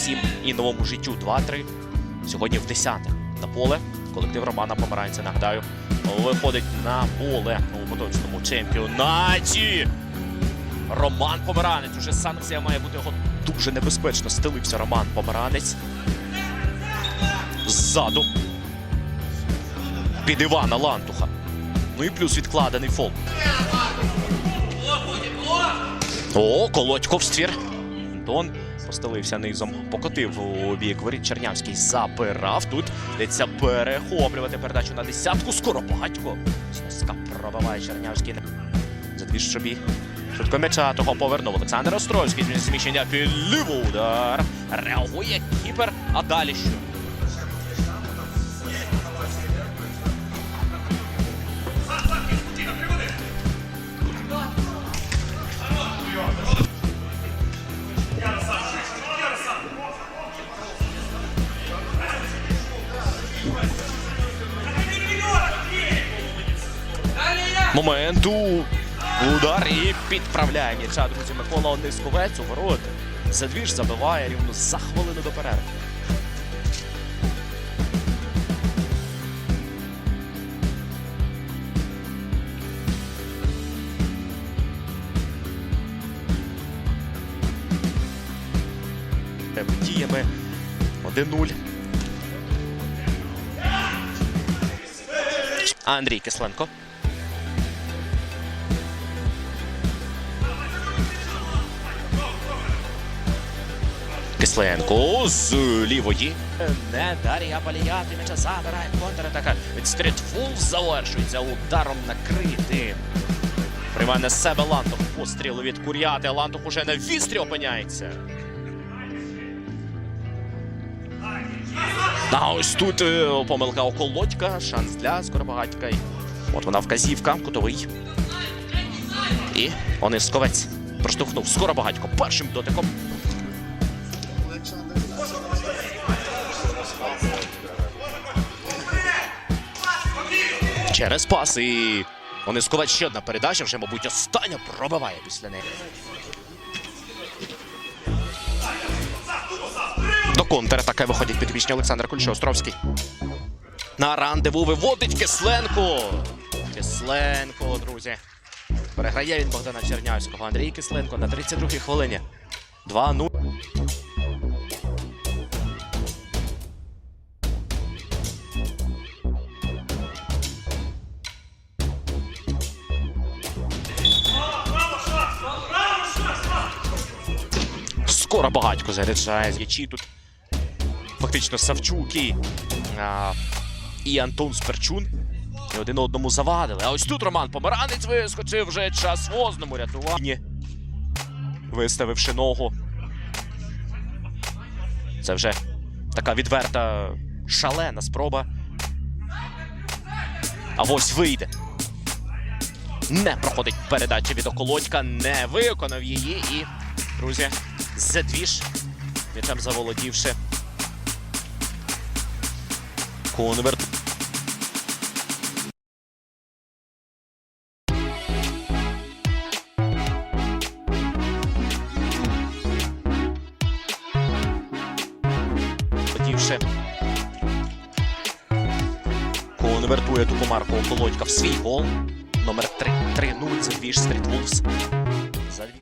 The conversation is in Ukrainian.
всім і новому життю 2-3. Сьогодні в 10 на поле. Колектив Романа Помаранця, нагадаю, виходить на поле у поточному чемпіонаті. Роман Помаранець. Уже санкція має бути його дуже небезпечно. Стелився Роман Помаранець. Ззаду. Під Івана Лантуха. Ну і плюс відкладений фол. О, Колодько в ствір. Антон постелився низом, покотив у бік воріт Чернявський. Забирав. Тут йдеться перехоплювати передачу на десятку. Скоро багатько. Сноска пробиває Чернявський. Задвіж собі. Швидко м'яча того повернув Олександр Острольський. Зміщення під лівий удар. Реагує кіпер. А далі що? Моменту. Удар і підправляє м'яча, друзі. Микола Низковець у ворота. Задвіж забиває рівно за хвилину до перерви. Діями 1-0. Андрій Кисленко. Кисленко з лівої. Не Дар'я Баліяти м'яча забирає контратака. Від стрітфул завершується ударом накрити. Приймає на себе Лантух. Постріли від Кур'яти. Лантух уже на вістрі опиняється. А ось тут е, помилка околодька. Шанс для Скоробагатька. От вона вказівка, кутовий. І Онисковець проштовхнув Скоробагатько першим дотиком. Через пас і Онисковець ще одна передача, вже, мабуть, остання пробиває після неї. До контратаки виходить підвічний Олександр Кульшо-Островський. На рандеву виводить Кисленко. Кисленко, друзі. Переграє він Богдана Чернявського. Андрій Кисленко на 32-й хвилині. 2-0. Скоро багатько заряджає з'ячі тут. Фактично Савчук і, а, і Антон Сперчун. І один одному завадили. А ось тут Роман Помаранець вискочив вже час возному рятування. Виставивши ногу. Це вже така відверта шалена спроба. А ось вийде. Не проходить передача від околодька, не виконав її і, друзі, задвіж. М'ячем заволодівши. Конверт. Конвертує ту помарку Околодька в свій гол. Номер 3. 3-0. Задвіж Стріт Вулфс.